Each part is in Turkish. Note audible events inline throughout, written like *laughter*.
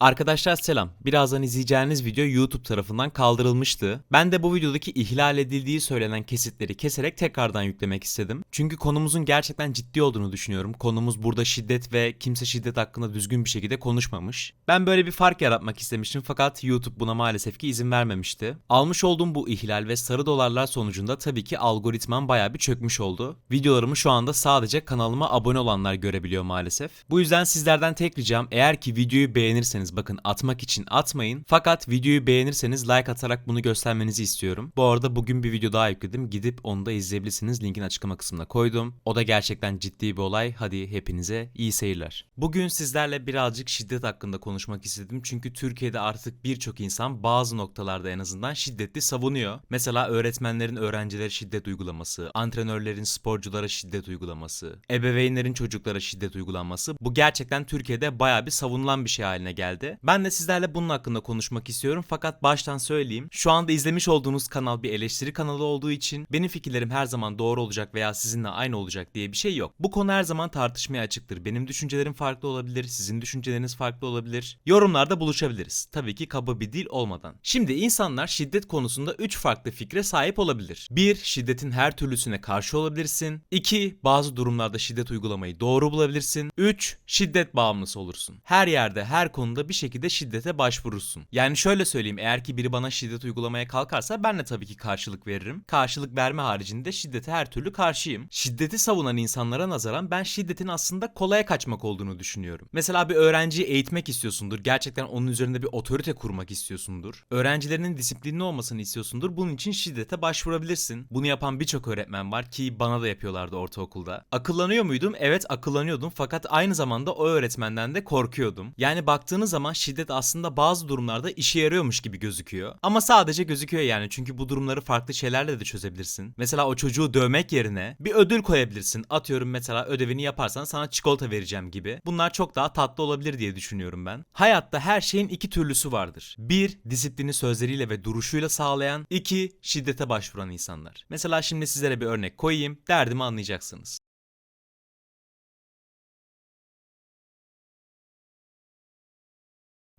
Arkadaşlar selam. Birazdan izleyeceğiniz video YouTube tarafından kaldırılmıştı. Ben de bu videodaki ihlal edildiği söylenen kesitleri keserek tekrardan yüklemek istedim. Çünkü konumuzun gerçekten ciddi olduğunu düşünüyorum. Konumuz burada şiddet ve kimse şiddet hakkında düzgün bir şekilde konuşmamış. Ben böyle bir fark yaratmak istemiştim fakat YouTube buna maalesef ki izin vermemişti. Almış olduğum bu ihlal ve sarı dolarlar sonucunda tabii ki algoritmam bayağı bir çökmüş oldu. Videolarımı şu anda sadece kanalıma abone olanlar görebiliyor maalesef. Bu yüzden sizlerden tek ricam eğer ki videoyu beğenirseniz bakın atmak için atmayın. Fakat videoyu beğenirseniz like atarak bunu göstermenizi istiyorum. Bu arada bugün bir video daha yükledim. Gidip onu da izleyebilirsiniz. Linkini açıklama kısmına koydum. O da gerçekten ciddi bir olay. Hadi hepinize iyi seyirler. Bugün sizlerle birazcık şiddet hakkında konuşmak istedim. Çünkü Türkiye'de artık birçok insan bazı noktalarda en azından şiddetli savunuyor. Mesela öğretmenlerin öğrencilere şiddet uygulaması, antrenörlerin sporculara şiddet uygulaması, ebeveynlerin çocuklara şiddet uygulanması. Bu gerçekten Türkiye'de bayağı bir savunulan bir şey haline geldi. Ben de sizlerle bunun hakkında konuşmak istiyorum fakat baştan söyleyeyim. Şu anda izlemiş olduğunuz kanal bir eleştiri kanalı olduğu için benim fikirlerim her zaman doğru olacak veya sizinle aynı olacak diye bir şey yok. Bu konu her zaman tartışmaya açıktır. Benim düşüncelerim farklı olabilir, sizin düşünceleriniz farklı olabilir. Yorumlarda buluşabiliriz. Tabii ki kaba bir dil olmadan. Şimdi insanlar şiddet konusunda 3 farklı fikre sahip olabilir. 1. Şiddetin her türlüsüne karşı olabilirsin. 2. Bazı durumlarda şiddet uygulamayı doğru bulabilirsin. 3. Şiddet bağımlısı olursun. Her yerde, her konuda bir şekilde şiddete başvurursun. Yani şöyle söyleyeyim eğer ki biri bana şiddet uygulamaya kalkarsa ben de tabii ki karşılık veririm. Karşılık verme haricinde şiddete her türlü karşıyım. Şiddeti savunan insanlara nazaran ben şiddetin aslında kolaya kaçmak olduğunu düşünüyorum. Mesela bir öğrenciyi eğitmek istiyorsundur. Gerçekten onun üzerinde bir otorite kurmak istiyorsundur. Öğrencilerinin disiplinli olmasını istiyorsundur. Bunun için şiddete başvurabilirsin. Bunu yapan birçok öğretmen var ki bana da yapıyorlardı ortaokulda. Akıllanıyor muydum? Evet akıllanıyordum fakat aynı zamanda o öğretmenden de korkuyordum. Yani baktığınız zaman şiddet aslında bazı durumlarda işe yarıyormuş gibi gözüküyor. Ama sadece gözüküyor yani çünkü bu durumları farklı şeylerle de çözebilirsin. Mesela o çocuğu dövmek yerine bir ödül koyabilirsin. Atıyorum mesela ödevini yaparsan sana çikolata vereceğim gibi. Bunlar çok daha tatlı olabilir diye düşünüyorum ben. Hayatta her şeyin iki türlüsü vardır. Bir, disiplini sözleriyle ve duruşuyla sağlayan. iki şiddete başvuran insanlar. Mesela şimdi sizlere bir örnek koyayım. Derdimi anlayacaksınız.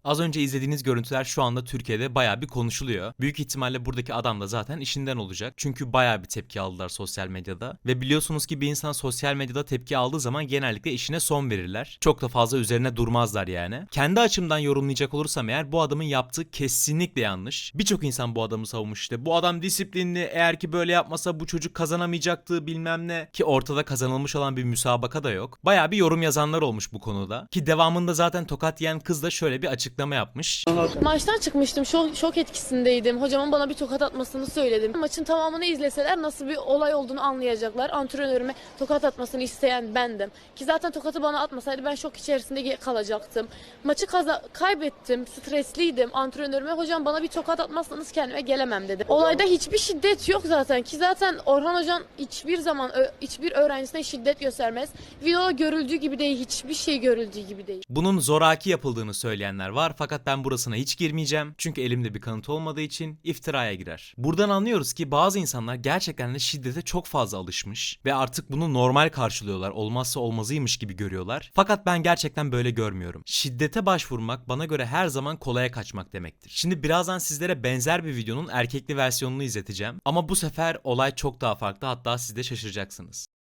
Az önce izlediğiniz görüntüler şu anda Türkiye'de bayağı bir konuşuluyor. Büyük ihtimalle buradaki adam da zaten işinden olacak. Çünkü bayağı bir tepki aldılar sosyal medyada. Ve biliyorsunuz ki bir insan sosyal medyada tepki aldığı zaman genellikle işine son verirler. Çok da fazla üzerine durmazlar yani. Kendi açımdan yorumlayacak olursam eğer bu adamın yaptığı kesinlikle yanlış. Birçok insan bu adamı savunmuş işte. Bu adam disiplinli eğer ki böyle yapmasa bu çocuk kazanamayacaktı bilmem ne. Ki ortada kazanılmış olan bir müsabaka da yok. Bayağı bir yorum yazanlar olmuş bu konuda. Ki devamında zaten tokat yiyen kız da şöyle bir açıklama yapmış. Maçtan çıkmıştım. Şok, şok etkisindeydim. Hocamın bana bir tokat atmasını söyledim. Maçın tamamını izleseler nasıl bir olay olduğunu anlayacaklar. Antrenörüme tokat atmasını isteyen bendim. Ki zaten tokatı bana atmasaydı ben şok içerisinde kalacaktım. Maçı kaza- kaybettim. Stresliydim. Antrenörüme hocam bana bir tokat atmazsanız kendime gelemem dedi. Olayda hiçbir şiddet yok zaten. Ki zaten Orhan hocam hiçbir zaman hiçbir öğrencisine şiddet göstermez. Videoda görüldüğü gibi değil. Hiçbir şey görüldüğü gibi değil. Bunun zoraki yapıldığını söyleyenler var fakat ben burasına hiç girmeyeceğim. Çünkü elimde bir kanıt olmadığı için iftiraya girer. Buradan anlıyoruz ki bazı insanlar gerçekten de şiddete çok fazla alışmış ve artık bunu normal karşılıyorlar. Olmazsa olmazıymış gibi görüyorlar. Fakat ben gerçekten böyle görmüyorum. Şiddete başvurmak bana göre her zaman kolaya kaçmak demektir. Şimdi birazdan sizlere benzer bir videonun erkekli versiyonunu izleteceğim. Ama bu sefer olay çok daha farklı hatta siz de şaşıracaksınız.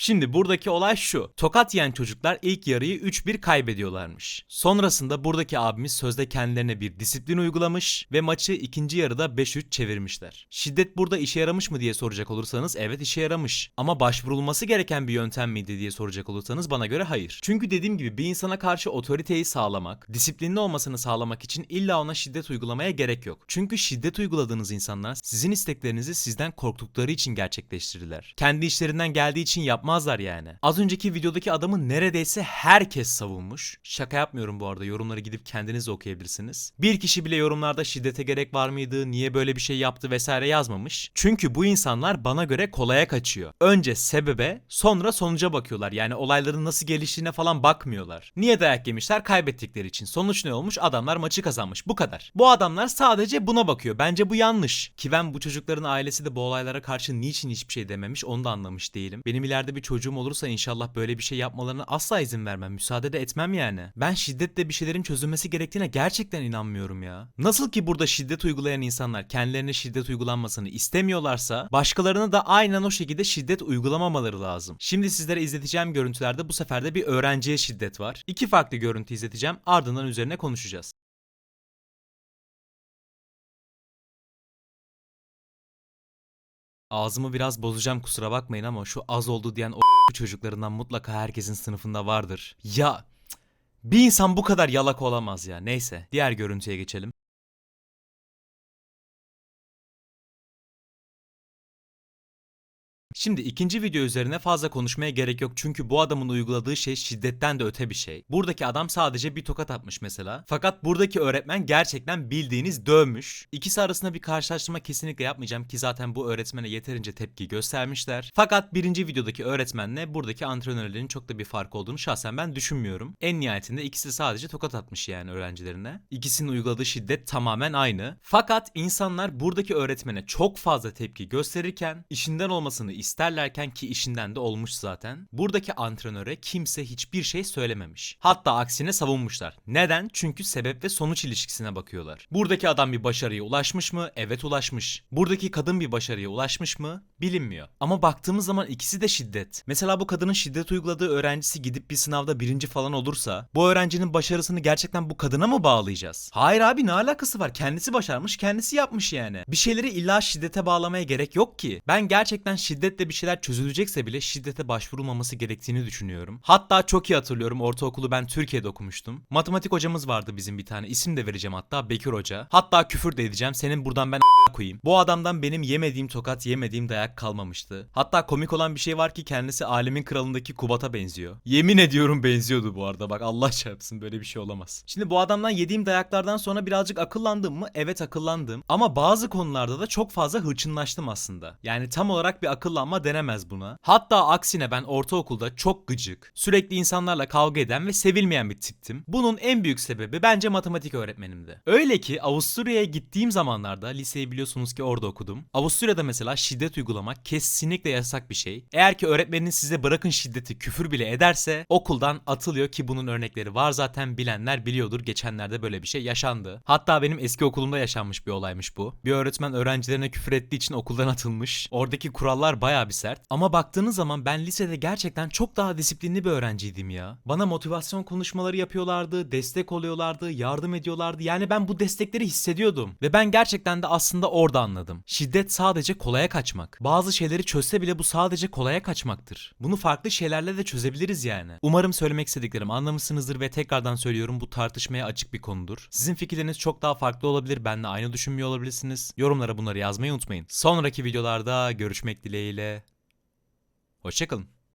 Şimdi buradaki olay şu. Tokat yiyen çocuklar ilk yarıyı 3-1 kaybediyorlarmış. Sonrasında buradaki abimiz sözde kendilerine bir disiplin uygulamış ve maçı ikinci yarıda 5-3 çevirmişler. Şiddet burada işe yaramış mı diye soracak olursanız evet işe yaramış. Ama başvurulması gereken bir yöntem miydi diye soracak olursanız bana göre hayır. Çünkü dediğim gibi bir insana karşı otoriteyi sağlamak, disiplinli olmasını sağlamak için illa ona şiddet uygulamaya gerek yok. Çünkü şiddet uyguladığınız insanlar sizin isteklerinizi sizden korktukları için gerçekleştirirler. Kendi işlerinden geldiği için yapmazlar yani. Az önceki videodaki adamı neredeyse herkes savunmuş. Şaka yapmıyorum bu arada. Yorumları gidip kendiniz de okuyabilirsiniz. Bir kişi bile yorumlarda şiddete gerek var mıydı, niye böyle bir şey yaptı vesaire yazmamış. Çünkü bu insanlar bana göre kolaya kaçıyor. Önce sebebe, sonra sonuca bakıyorlar. Yani olayların nasıl geliştiğine falan bakmıyorlar. Niye dayak yemişler? Kaybettikleri için. Sonuç ne olmuş? Adamlar maçı kazanmış. Bu kadar. Bu adamlar sadece buna bakıyor. Bence bu yanlış. Ki ben bu çocukların ailesi de bu olaylara karşı niçin hiçbir şey dememiş onu da anlamış değilim. Benim ileride bir bir çocuğum olursa inşallah böyle bir şey yapmalarına asla izin vermem. Müsaade de etmem yani. Ben şiddetle bir şeylerin çözülmesi gerektiğine gerçekten inanmıyorum ya. Nasıl ki burada şiddet uygulayan insanlar kendilerine şiddet uygulanmasını istemiyorlarsa başkalarına da aynen o şekilde şiddet uygulamamaları lazım. Şimdi sizlere izleteceğim görüntülerde bu sefer de bir öğrenciye şiddet var. İki farklı görüntü izleteceğim ardından üzerine konuşacağız. Ağzımı biraz bozacağım kusura bakmayın ama şu az oldu diyen o *laughs* çocuklarından mutlaka herkesin sınıfında vardır. Ya bir insan bu kadar yalak olamaz ya. Neyse diğer görüntüye geçelim. Şimdi ikinci video üzerine fazla konuşmaya gerek yok çünkü bu adamın uyguladığı şey şiddetten de öte bir şey. Buradaki adam sadece bir tokat atmış mesela. Fakat buradaki öğretmen gerçekten bildiğiniz dövmüş. İkisi arasında bir karşılaştırma kesinlikle yapmayacağım ki zaten bu öğretmene yeterince tepki göstermişler. Fakat birinci videodaki öğretmenle buradaki antrenörlerin çok da bir fark olduğunu şahsen ben düşünmüyorum. En nihayetinde ikisi sadece tokat atmış yani öğrencilerine. İkisinin uyguladığı şiddet tamamen aynı. Fakat insanlar buradaki öğretmene çok fazla tepki gösterirken işinden olmasını isterlerken ki işinden de olmuş zaten. Buradaki antrenöre kimse hiçbir şey söylememiş. Hatta aksine savunmuşlar. Neden? Çünkü sebep ve sonuç ilişkisine bakıyorlar. Buradaki adam bir başarıya ulaşmış mı? Evet ulaşmış. Buradaki kadın bir başarıya ulaşmış mı? Bilinmiyor. Ama baktığımız zaman ikisi de şiddet. Mesela bu kadının şiddet uyguladığı öğrencisi gidip bir sınavda birinci falan olursa bu öğrencinin başarısını gerçekten bu kadına mı bağlayacağız? Hayır abi ne alakası var? Kendisi başarmış, kendisi yapmış yani. Bir şeyleri illa şiddete bağlamaya gerek yok ki. Ben gerçekten şiddetle bir şeyler çözülecekse bile şiddete başvurulmaması gerektiğini düşünüyorum. Hatta çok iyi hatırlıyorum ortaokulu ben Türkiye'de okumuştum. Matematik hocamız vardı bizim bir tane. İsim de vereceğim hatta Bekir Hoca. Hatta küfür de edeceğim. Senin buradan ben koyayım. Bu adamdan benim yemediğim tokat, yemediğim dayak kalmamıştı. Hatta komik olan bir şey var ki kendisi alemin kralındaki Kubat'a benziyor. Yemin ediyorum benziyordu bu arada. Bak Allah çarpsın böyle bir şey olamaz. Şimdi bu adamdan yediğim dayaklardan sonra birazcık akıllandım mı? Evet akıllandım. Ama bazı konularda da çok fazla hırçınlaştım aslında. Yani tam olarak bir akıllanma denemez buna. Hatta aksine ben ortaokulda çok gıcık, sürekli insanlarla kavga eden ve sevilmeyen bir tiptim. Bunun en büyük sebebi bence matematik öğretmenimdi. Öyle ki Avusturya'ya gittiğim zamanlarda liseyi biliyorsunuz ki orada okudum. Avusturya'da mesela şiddet uygulamak kesinlikle yasak bir şey. Eğer ki öğretmeniniz size bırakın şiddeti küfür bile ederse okuldan atılıyor ki bunun örnekleri var zaten bilenler biliyordur. Geçenlerde böyle bir şey yaşandı. Hatta benim eski okulumda yaşanmış bir olaymış bu. Bir öğretmen öğrencilerine küfür ettiği için okuldan atılmış. Oradaki kurallar bayağı bir sert. Ama baktığınız zaman ben lisede gerçekten çok daha disiplinli bir öğrenciydim ya. Bana motivasyon konuşmaları yapıyorlardı, destek oluyorlardı, yardım ediyorlardı. Yani ben bu destekleri hissediyordum. Ve ben gerçekten de aslında orada anladım. Şiddet sadece kolaya kaçmak. Bazı şeyleri çözse bile bu sadece kolaya kaçmaktır. Bunu farklı şeylerle de çözebiliriz yani. Umarım söylemek istediklerim anlamışsınızdır ve tekrardan söylüyorum bu tartışmaya açık bir konudur. Sizin fikirleriniz çok daha farklı olabilir. Benle aynı düşünmüyor olabilirsiniz. Yorumlara bunları yazmayı unutmayın. Sonraki videolarda görüşmek dileğiyle. Hoşçakalın.